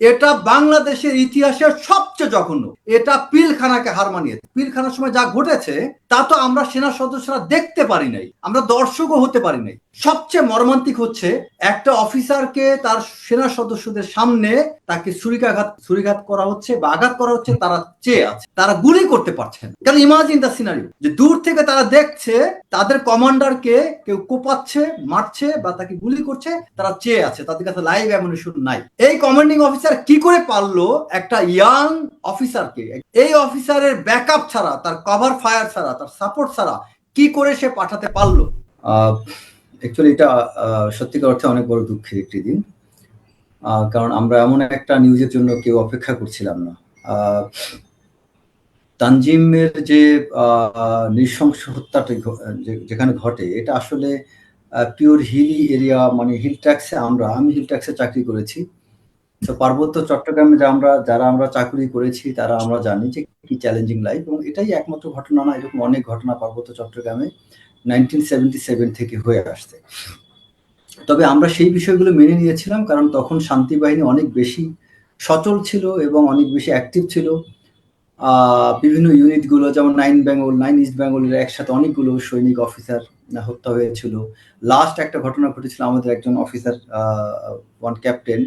এটা বাংলাদেশের ইতিহাসের সবচেয়ে জঘন্য। এটা পিলখানাকে হার মানিয়েছে। পিলখানার সময় যা ঘটেছে তা তো আমরা সেনা সদস্যরা দেখতে পারি নাই। আমরা দর্শকও হতে পারি নাই। সবচেয়ে মর্মান্তিক হচ্ছে একটা অফিসারকে তার সেনা সদস্যদের সামনে তাকে ছুরিকাঘাত ছুরিঘাত করা হচ্ছে বা আঘাত করা হচ্ছে, তারা চেয়ে আছে। তারা গুলি করতে পারছেন কারণ ইমাজিন দ্য সিনারিও যে দূর থেকে তারা দেখছে, তাদের কমান্ডারকে কেউ কোপাচ্ছে, মারছে বা তাকে গুলি করছে, তারা চেয়ে আছে। তাদের কাছে লাইভ অ্যামুনেশন নাই। এই কমান্ডিং অফিসার কি করে পারল একটা ইয়াং অফিসারকে এই অফিসারের ব্যাকআপ ছাড়া, তার কভার ফায়ার ছাড়া তার সাপোর্ট ছাড়া কি করে সে পাঠাতে পারল? অ্যাকচুয়ালি এটা সত্যিকার অর্থে অনেক বড় দুঃখের একটি দিন। কারণ আমরা এমন একটা নিউজের জন্য কেউ অপেক্ষা করছিলাম না। তানজিমের যে নৃশংস হত্যাটা যেখানে ঘটে, এটা আসলে পিওর হিলি এরিয়া মানে হিল ট্যাক্সে আমরা, আমি হিল ট্যাক্সে চাকরি করেছি। তো পার্বত্য চট্টগ্রামে যা আমরা, যারা আমরা চাকরি করেছি, তারা আমরা জানি যে কি চ্যালেঞ্জিং লাইফ এবং এটাই একমাত্র ঘটনা না, এরকম অনেক ঘটনা পার্বত্য চট্টগ্রামে নাইনটিন সেভেন্টি সেভেন থেকে হয়ে আসছে। তবে আমরা সেই বিষয়গুলো মেনে নিয়েছিলাম, কারণ তখন শান্তি বাহিনী অনেক বেশি সচল ছিল এবং অনেক বেশি অ্যাক্টিভ ছিল। বিভিন্ন ইউনিটগুলো যেমন নাইন বেঙ্গল নাইন ইস্ট বেঙ্গলের একসাথে অনেকগুলো সৈনিক অফিসার হত্যা হয়েছিল। লাস্ট একটা ঘটনা ঘটেছিল, আমাদের একজন অফিসার ওয়ান ক্যাপ্টেন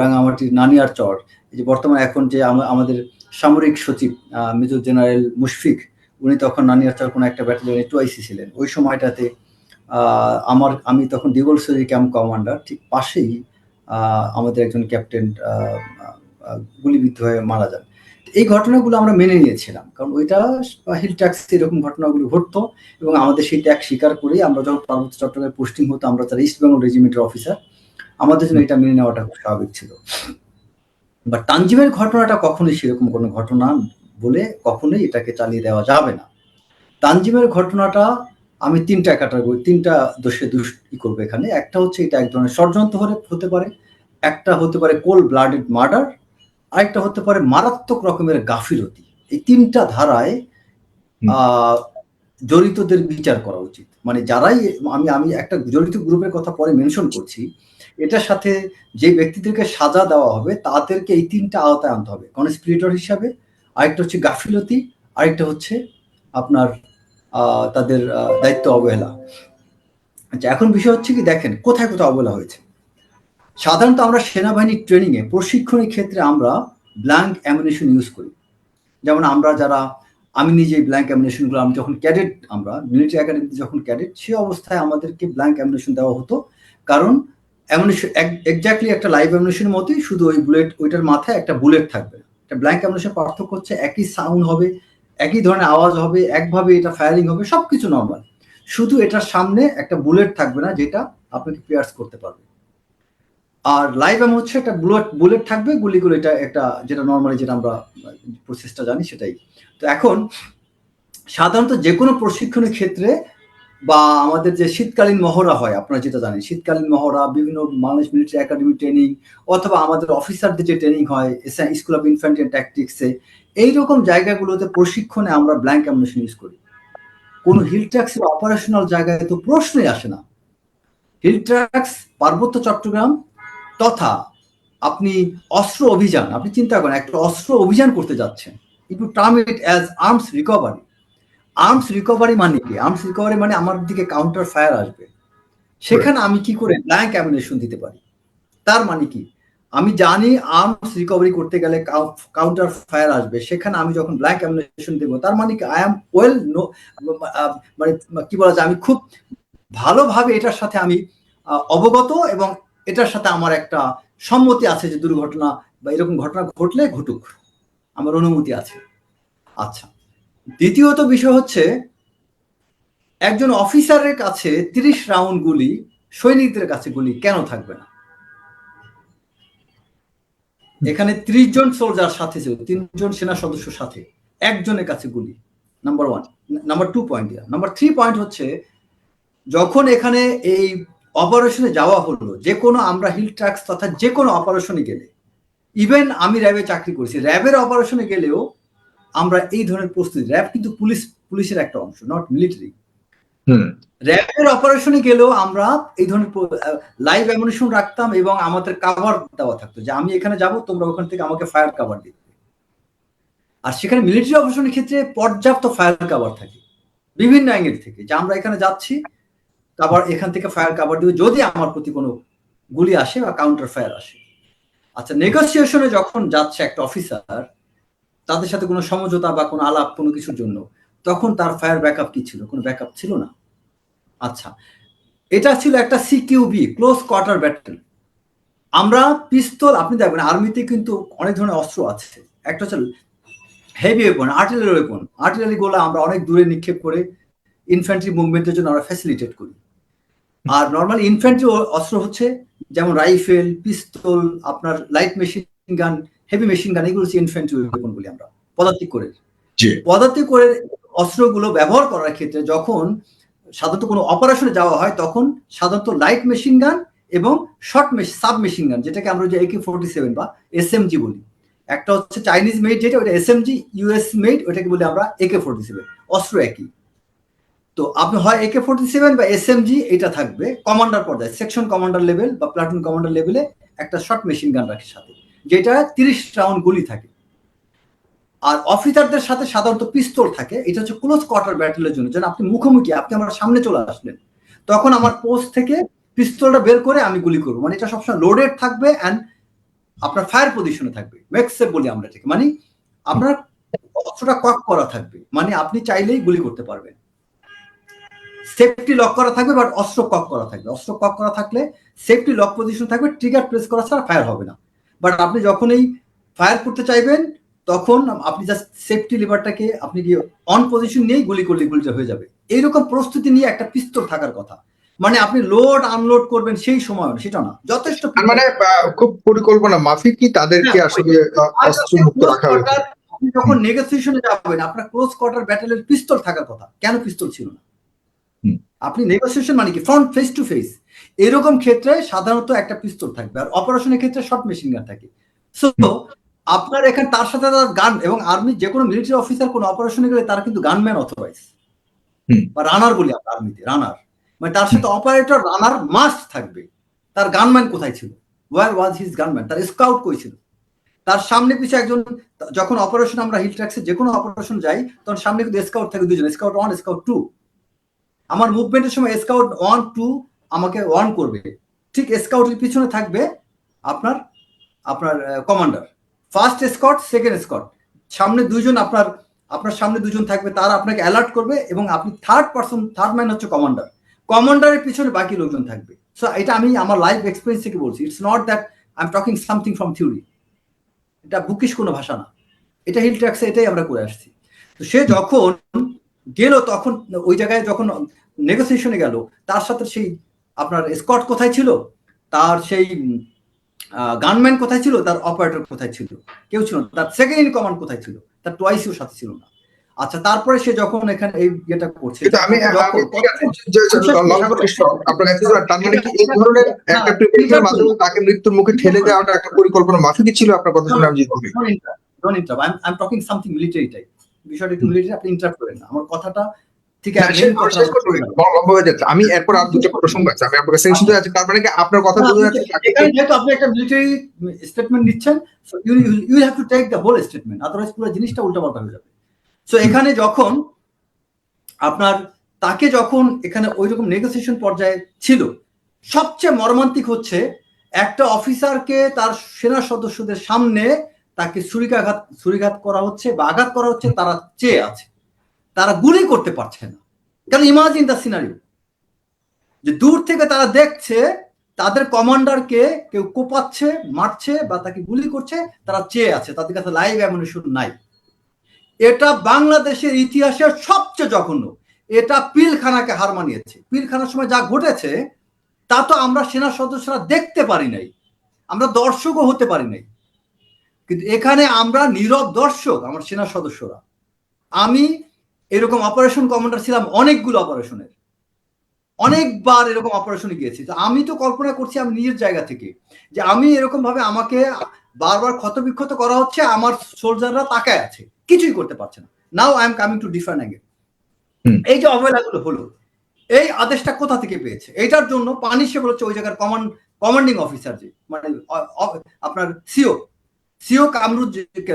রাঙামাটির নানিয়ার চর। এই যে বর্তমানে এখন যে আমাদের সামরিক সচিব মেজর জেনারেল মুশফিক, উনি তখন নানিয়ার চর কোনো একটা ব্যাটালিয়নে টুআইসি ছিলেন। ওই সময়টাতে আমার, আমি তখন দিগলসরি ক্যাম্প কমান্ডার ঠিক পাশেই আমাদের একজন ক্যাপ্টেন গুলিবিদ্ধ হয়ে মারা যান। এই ঘটনাগুলো আমরা মেনে নিয়েছিলাম, কারণ ওইটা হিল ট্যাক্স এরকম ঘটনাগুলো ঘটতো এবং আমাদের সেই ট্যাক্স স্বীকার করেই আমরা যখন পার্বত্য চট্টগ্রামে পোস্টিং হতো, আমরা তারা ইস্ট বেঙ্গল রেজিমেন্টের অফিসার আমাদের জন্য এটা মেনে নেওয়াটা খুব স্বাভাবিক ছিল। বাট তানজিমের ঘটনাটা কখনোই সেরকম কোনো ঘটনা বলে কখনোই এটাকে চালিয়ে দেওয়া যাবে না। তানজিমের ঘটনাটা আমি তিনটা ক্যাটাগরি তিনটা দোষে দুষ ই করব এখানে। একটা হচ্ছে এটা এক ধরনের ষড়যন্ত্র হলে হতে পারে। একটা হতে পারে কোল ব্লাডেড মার্ডার আরেকটা হতে পারে মারাত্মক রকমের গাফিলতি। এই তিনটা ধারায় আহ, জড়িতদের বিচার করা উচিত। মানে যারাই আমি আমি একটা জড়িত গ্রুপের কথা পরে মেনশন করছি এটার সাথে যে ব্যক্তিদেরকে সাজা দেওয়া হবে, তাদেরকে এই তিনটা আওতায় আনতে হবে। কনস্পিরেটর হিসাবে, আরেকটা হচ্ছে গাফিলতি, আরেকটা হচ্ছে আপনার তাদের দায়িত্ব অবহেলা। আচ্ছা এখন বিষয় হচ্ছে কি, দেখেন, কোথায় কোথায় অবহেলা হয়েছে? সাধারণত আমরা সেনাবাহিনীর ট্রেনিংয়ে প্রশিক্ষণের ক্ষেত্রে আমরা ব্ল্যাঙ্ক অ্যামিনেশন ইউজ করি। যেমন আমরা যারা, আমি নিজে ব্ল্যাঙ্ক অ্যামিনেশনগুলো, আমি যখন ক্যাডেট আমরা মিলিটারি একাডেমিতে যখন ক্যাডেট সে অবস্থায় আমাদেরকে ব্ল্যাঙ্ক অ্যামিনেশন দেওয়া হতো। কারণ অ্যামিনেশন এক্স্যাক্টলি একটা লাইভ অ্যামিনেশনের মতোই শুধু ওই বুলেট ওইটার মাথায় একটা বুলেট থাকবে। একটা ব্ল্যাঙ্ক অ্যামিনেশন পার্থক্য হচ্ছে একই সাউন্ড হবে, একই ধরনের আওয়াজ হবে, একভাবে এটা ফায়ারিং হবে, সবকিছু নর্মাল শুধু এটার সামনে একটা বুলেট থাকবে না, যেটা আপনাকে পিয়ার্স করতে পারবে। আর লাইভ এম হচ্ছে একটা বুলেট বুলেট থাকবে, গুলিগুলো এটা একটা যেটা নর্মালি যেটা আমরা প্রসেসটা জানি সেটাই। তো এখন সাধারণত যে কোনো প্রশিক্ষণের ক্ষেত্রে বা আমাদের যে শীতকালীন মহড়া হয়, আপনারা যেটা জানেন, শীতকালীন মহড়া, বিভিন্ন মানুষ মিলিটারি একাডেমি ট্রেনিং অথবা আমাদের অফিসারদের যে ট্রেনিং হয় স্কুল অফ ইনফ্যান্ট্রি ট্যাকটিক্সে এইরকম জায়গাগুলোতে প্রশিক্ষণে আমরা ব্ল্যাঙ্ক অ্যামিনেশন ইউজ করি। কোন হিল ট্র্যাক্সের অপারেশনাল জায়গায় তো প্রশ্নই আসে না। হিল ট্র্যাক্স পার্বত্য চট্টগ্রাম তথা আপনি অস্ত্র অভিযান, আপনি চিন্তা করেন, একটা অস্ত্র অভিযান করতে যাচ্ছেন, একটু term it as arms recovery arms recovery মানে কি আর্মস রিকভারি মানে আমার দিকে কাউন্টার ফায়ার আসবে। সেখানে আমি কি করে ব্ল্যাঙ্ক অ্যামিনেশন দিতে পারি? তার মানে কি? আমি জানি আর্মস রিকভারি করতে গেলে কাউন্টার ফায়ার আসবে। সেখানে আমি যখন ব্ল্যাঙ্ক অ্যামিনেশন দেবো, তার মানে কি? আই এম ওয়েল নো মানে কি বলা যায়? আমি খুব ভালোভাবে এটার সাথে আমি অবগত এবং এটার সাথে আমার একটা সম্মতি আছে যে দুর্ঘটনা বা এরকম ঘটনা ঘটলে ঘটুক। আমার অনুমতি আছে। আচ্ছা। দ্বিতীয়ত বিষয় হচ্ছে, একজন অফিসারের কাছে তিরিশ রাউন্ড গুলি, সৈনিকদের কাছে গুলি কেন থাকবে না? এখানে ত্রিশ জন সোলজার সাথে ছিল, তিনজন সেনা সদস্য সাথে, একজনের কাছে গুলি number one number two point number three point হচ্ছে, যখন এখানে এই অপারেশনে যাওয়া হলো, যে কোনো আমরা হিল ট্র্যাক্স তথা যে কোনো অপারেশনে গেলে ইভেন আমি র্যাবে চাকরি করেছি, র্যাবের অপারেশনে গেলেও আমরা এই ধরনের প্রস্তুতি র্যাব কিন্তু পুলিশ পুলিশের একটা অংশ নট মিলিটারি হুম। র্যাবের অপারেশনে গেলেও আমরা এই ধরনের লাইভ অ্যামুনিশন রাখতাম এবং আমাদের কাভার দেওয়া থাকতো যে আমি এখানে যাব তোমরা ওখান থেকে আমাকে ফায়ার কাভার দিবে। আর সেখানে মিলিটারি অপারেশনের ক্ষেত্রে পর্যাপ্ত ফায়ার কাভার থাকে বিভিন্ন অ্যাঙ্গেল থেকে। যে আমরা এখানে যাচ্ছি কাভার এখান থেকে ফায়ার কাভার দিবে যদি আমার প্রতি কোনো গুলি আসে বা কাউন্টার ফায়ার আসে। আচ্ছা নেগোসিয়েশনে যখন যাচ্ছে একটা অফিসার তাদের সাথে কোনো সমঝোতা বা কোনো আলাপ কোনো কিছুর জন্য। তখন তার ফায়ার ব্যাকআপ কি ছিল? কোনো ব্যাকআপ ছিল না। আচ্ছা এটা ছিল একটা সিকিউবি ক্লোজ কোয়ার্টার ব্যাটেল আমরা পিস্তল আপনি দেখবেন আর্মিতে কিন্তু অনেক ধরনের অস্ত্র আছে। একটা হচ্ছে heavy weapon artillery weapon artillery গোলা আমরা অনেক দূরে নিক্ষেপ করে ইনফ্যান্ট্রি মুভমেন্টের জন্য আমরা ফ্যাসিলিটেট করি। আর নর্মাল ইনফ্যান্ট্রি অস্ত্র হচ্ছে যেমন রাইফেল পিস্তল আপনার light machine gun heavy machine gun এগুলো হচ্ছে ইনফ্যান্ট্রি ওয়েপন বলি আমরা পদাতিক করে জি। পদাতিক করে অস্ত্রগুলো ব্যবহার করার ক্ষেত্রে যখন সাধারণত কোনো অপারেশনে যাওয়া হয় তখন সাধারণত লাইট মেশিন গান এবং শর্ট সাব মেশিন গান যেটাকে আমরা যে একে ফোর্টি সেভেন বা এস বলি। একটা হচ্ছে চাইনিজ মেড যেটা ওটা এস এমজি ইউএস মেড ওটাকে বলি আমরা একে ফোর্টি সেভেন অস্ত্র একই। তো আপনি হয় একে ফোর্টি সেভেন বা এস এমজি এটা থাকবে কমান্ডার পর্যায়ে সেকশন কমান্ডার লেভেল বা প্লাটুন কমান্ডার লেভেলে একটা শর্ট মেশিন গান রাখে সাথে। যেটা তিরিশ রাউন্ড গুলি থাকে। আর অফিসারদের সাথে সাধারণত পিস্তল থাকে। এটা হচ্ছে ক্লোজ কোয়ার্টার ব্যাটেলের জন্য। যেন আপনি মুখোমুখি, আপনি আমার সামনে চলে আসলেন। তখন আমার পোস্ট থেকে পিস্তলটা বের করে আমি গুলি করব। মানে এটা সবসময় লোডেড থাকবে অ্যান্ড আপনার ফায়ার পজিশনে থাকবে। ম্যাক্সেপ বলি আমরা এটাকে। মানে আপনার অস্ত্রটা কক করা থাকবে। মানে আপনি চাইলেই গুলি করতে পারবেন। সেফটি লক করা থাকবে বাট অস্ত্র কক করা থাকবে। অস্ত্র কক করা থাকলে সেফটি লক পজিশন থাকবে। ট্রিগার প্রেস করা ছাড়া ফায়ার হবে না। বাট আপনি যখনই ফায়ার করতে চাইবেন তখন আপনি জাস্ট সেফটি লিভারটাকে আপনি গিয়ে অন পজিশন নিয়েই গুলি করলে গুলিটা হয়ে যাবে। এইরকম প্রস্তুতি নিয়ে একটা পিস্তল থাকার কথা। মানে আপনি লোড আনলোড করবেন সেই সময় সেটা না। যথেষ্ট মানে খুব পরিকল্পনা মাফিক কি তাদেরকে আসলে অস্ত্র মুক্ত রাখা যখন নেগোসিয়েশনে যাবেন আপনার ক্লোজ কোয়ার্টার ব্যাটেলের পিস্তল থাকার কথা। কেন পিস্তল ছিল না? আপনি নেগোসিয়েশন মানে কি? ফ্রন্ট ফেস টু ফেস এরকম ক্ষেত্রে সাধারণত একটা পিস্তল থাকবে আর অপারেশনের ক্ষেত্রে শর্ট মেশিন গান থাকে। সো আপনার এখানে তার সাথে তার গান এবং আর্মি যে কোনো মিলিটারি অফিসার কোনো অপারেশনে গেলে তার কিন্তু গানম্যান অথরাইজ বা রানার বলি আমরা আর্মিতে রানার মানে তার সাথে অপারেটর রানার মাস্ট থাকবে। তার গানম্যান কোথায় ছিল? ওয়ার ওয়াজ হিজ গানম্যান তার স্কাউট কই ছিল? তার সামনে পিছু একজন যখন অপারেশন আমরা হিল ট্র্যাক্সে যে কোনো অপারেশন যাই তখন সামনে কিন্তু স্কাউট থাকে দুজন স্কাউট ওয়ান স্কাউট টু আমার মুভমেন্টের সময় স্কাউট ওয়ান টু আমাকে ওয়ান করবে। ঠিক স্কাউটের পিছনে থাকবে আপনার আপনার commander first scout second scout সামনে দুজন আপনার আপনার সামনে দুজন থাকবে, তারা আপনাকে অ্যালার্ট করবে এবং আপনি থার্ড পার্সন থার্ড ম্যান হচ্ছে কমান্ডার কমান্ডারের পিছনে বাকি লোকজন থাকবে। সো এটা আমি আমার লাইফ এক্সপিরিয়েন্স থেকে বলছি। It's not that I am talking something from theory এটা বুকিশ কোনো ভাষা না। এটা হিল ট্র্যাক্সে এটাই আমরা করে আসছি। তো সে যখন গেল তখন ওই জায়গায় যখন নেগোসিয়েশনে গেল তার সাথে সেই আপনার স্কট কোথায় ছিল? তার সেই গানম্যান কোথায় ছিল? তার অপারেটর কোথায় ছিল? কেউ ছিল না। তার সেকেন্ড ইন কমান্ড কোথায় ছিল? তার টোয়াইসিও সাথে ছিল না। আচ্ছা তারপরে সে যখন এখানে এই ইয়েটা করছে আমি মানে এই ধরনের একটা প্রিপারেশনের মাধ্যমে তাকে মৃত্যুর মুখে ঠেলে দেওয়াটা একটা পরিকল্পনা মাফিকই ছিল আপনার কথা শুনে আমি জিজ্ঞেস করি don't interrupt I am talking something military type বিষয়টা একটু মিলিটারি আপনি ইন্টারাপ্ট করেন না। আমার কথাটা ঠিক আছে আমি এরপর আর দুটো প্রসঙ্গ আছে আমি আপনার সেকশন আছে তার মানে আপনার কথা বোঝা যাচ্ছে যেহেতু আপনি একটা মিলিটারি স্টেটমেন্ট দিচ্ছেন so you you have to take the whole statement otherwise পুরো জিনিসটা উল্টাপাল্টা হয়ে যাবে। সো এখানে যখন আপনার তাকে যখন এখানে ওই রকম নেগোসিয়েশন পর্যায়ে ছিল সবচেয়ে মর্মান্তিক হচ্ছে একটা অফিসারকে তার সেনা সদস্যদের সামনে তাকে ছুরিকাঘাত, ছুরিঘাত করা হচ্ছে বা আঘাত করা হচ্ছে, তারা চেয়ে আছে। তারা গুলি করতে পারছে না। কারণ ইমাজিন দ্য সিনারিও যে দূর থেকে তারা দেখছে, তাদের কমান্ডারকে কেউ কোপাচ্ছে, মারছে বা তাকে গুলি করছে, তারা চেয়ে আছে। তাদের কাছে লাইভ অ্যামুনিশন নাই। এটা বাংলাদেশের ইতিহাসের সবচেয়ে জঘন্য। এটা পিলখানাকে হার মানিয়েছে। পিলখানার সময় যা ঘটেছে, তা তো আমরা সেনা সদস্যরা দেখতে পারি নাই। আমরা দর্শকও হতে পারি নাই। কিন্তু এখানে আমরা নীরব দর্শক আমার সেনা সদস্যরা। আমি এরকম অপারেশন কমান্ডার ছিলাম অনেকগুলো অপারেশনের অনেকবার এরকম অপারেশনে গিয়েছি। তো আমি তো কল্পনা করছি আমি নিজের জায়গা থেকে যে আমি এরকম ভাবে আমাকে বারবার ক্ষতবিক্ষত করা হচ্ছে আমার সোলজাররা তাকায় আছে। কিছুই করতে পারছে না। Now I am coming to different angle এই যে অবহেলাগুলো হলো এই আদেশটা কোথা থেকে পেয়েছে? এটার জন্য পানিশেবল হচ্ছে ওই জায়গার কমান্ড কমান্ডিং অফিসার যে মানে আপনার CO CO Kamruz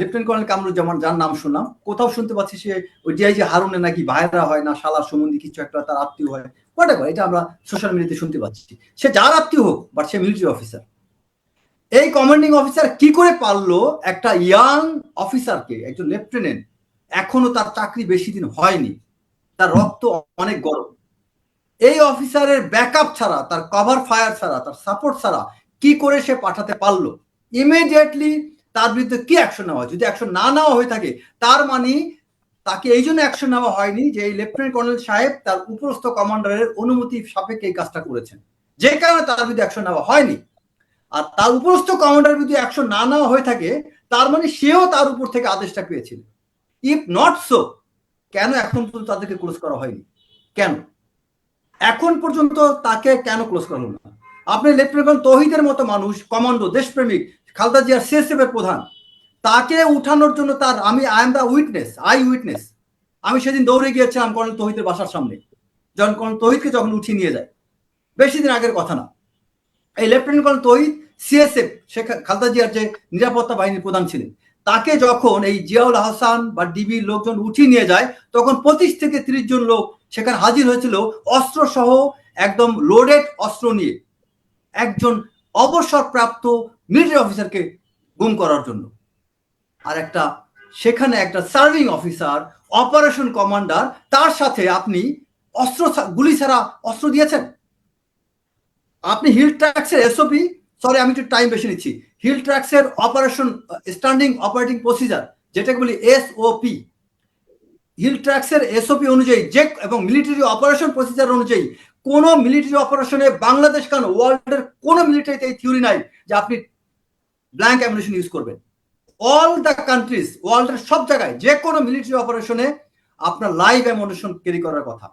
lieutenant colonel Kamruzzaman যার নাম শুনলাম। কোথাও শুনতে পাচ্ছি সে ওই ডিআইজি হারুনে নাকি ভাইরা হয় না, শালা সম্বন্ধে কিছু একটা তার আত্মীয় হয়। হোয়াট এটা আমরা সোশ্যাল মিডিয়াতে শুনতে পাচ্ছি। সে যার আত্মীয় হোক বাট সে মিলিটারি অফিসার এই কমান্ডিং অফিসার কি করে পারল একটা ইয়াং অফিসারকে একজন লেফটেন্যান্ট এখনও তার চাকরি বেশি দিন হয়নি। তার রক্ত অনেক গরম। এই অফিসারের ব্যাকআপ ছাড়া, তার কভার ফায়ার ছাড়া, তার সাপোর্ট ছাড়া কি করে সে পাঠাতে পারল? ইমিডিয়েটলি তার বিরুদ্ধে কি অ্যাকশন নেওয়া হয়? যদি অ্যাকশন না নেওয়া হয়ে থাকে, তার মানে তাকে এই জন্য অ্যাকশন নেওয়া হয়নি যে এই লেফটেন্যান্ট কর্নেল সাহেব তার উপরস্থ কমান্ডারের অনুমতি সাপেক্ষে এই কাজটা করেছেন। যে কারণে তার বিরুদ্ধে অ্যাকশন নেওয়া হয়নি। আর তার উপরস্থ কমান্ডার বিরুদ্ধে অ্যাকশন না নেওয়া হয়ে থাকে, তার মানে সেও তার উপর থেকে আদেশটা পেয়েছিল। ইফ নট সো কেন এখন পর্যন্ত তাদেরকে ক্লোজ করা হয়নি? কেন? এখন পর্যন্ত তাকে কেন ক্লোজ করা হলো না? আপনি লেফটেন্যান্ট তহিদের মতো মানুষ কমান্ডো দেশপ্রেমিক খালদা জিয়ার সিএসএফ এর প্রধান। তাকে উঠানোর জন্য তার আমি I am the witness I witness আমি সেদিন দৌড়ে গিয়েছিলাম কর্নেল তহিদের বাসার সামনে, যখন কর্নেল তহিদকে যখন উঠিয়ে নিয়ে যায়। বেশি দিন আগের কথা না। এই lieutenant colonel Tohid CSF Sheikh Khaleda জিয়ার যে নিরাপত্তা বাহিনীর প্রধান ছিলেন। তাকে যখন এই জিয়াউল হাসান বা ডিবির লোকজন উঠিয়ে নিয়ে যায়, তখন পঁচিশ থেকে ত্রিশ জন লোক সেখানে হাজির হয়েছিল অস্ত্র সহ একদম লোডেড অস্ত্র নিয়ে। একজন অবসরপ্রাপ্ত মিলিটারি অফিসারকে গুম করার জন্য। আর একটা, সেখানে একটা সার্ভিং অফিসার অপারেশন কমান্ডার তার সাথে আপনি অস্ত্র গুলি ছাড়া অস্ত্র দিয়েছেন? আপনি হিল ট্র্যাক্সের এসওপি সরি আমি একটু টাইম বেশি নিচ্ছি। হিল ট্র্যাক্সের অপারেশন স্ট্যান্ডিং অপারেটিং প্রসিজার যেটাকে বলি এসওপি হিল ট্র্যাক্সের এসওপি অনুযায়ী, যে, এবং মিলিটারি অপারেশন প্রসিজার অনুযায়ী কোন মিলিটারি অপারেশনে বাংলাদেশ কেন ওয়ার্ল্ডের কোন মিলিটারিতে এই থিওরি নাই যে আপনি ব্ল্যাঙ্ক অ্যামিনেশন ইউজ করবেন। অল দ্য কান্ট্রিজ ওয়ার্ল্ডের সব জায়গায় যে কোনো মিলিটারি অপারেশনে আপনার লাইভ অ্যামিনেশন ক্যারি করার কথা।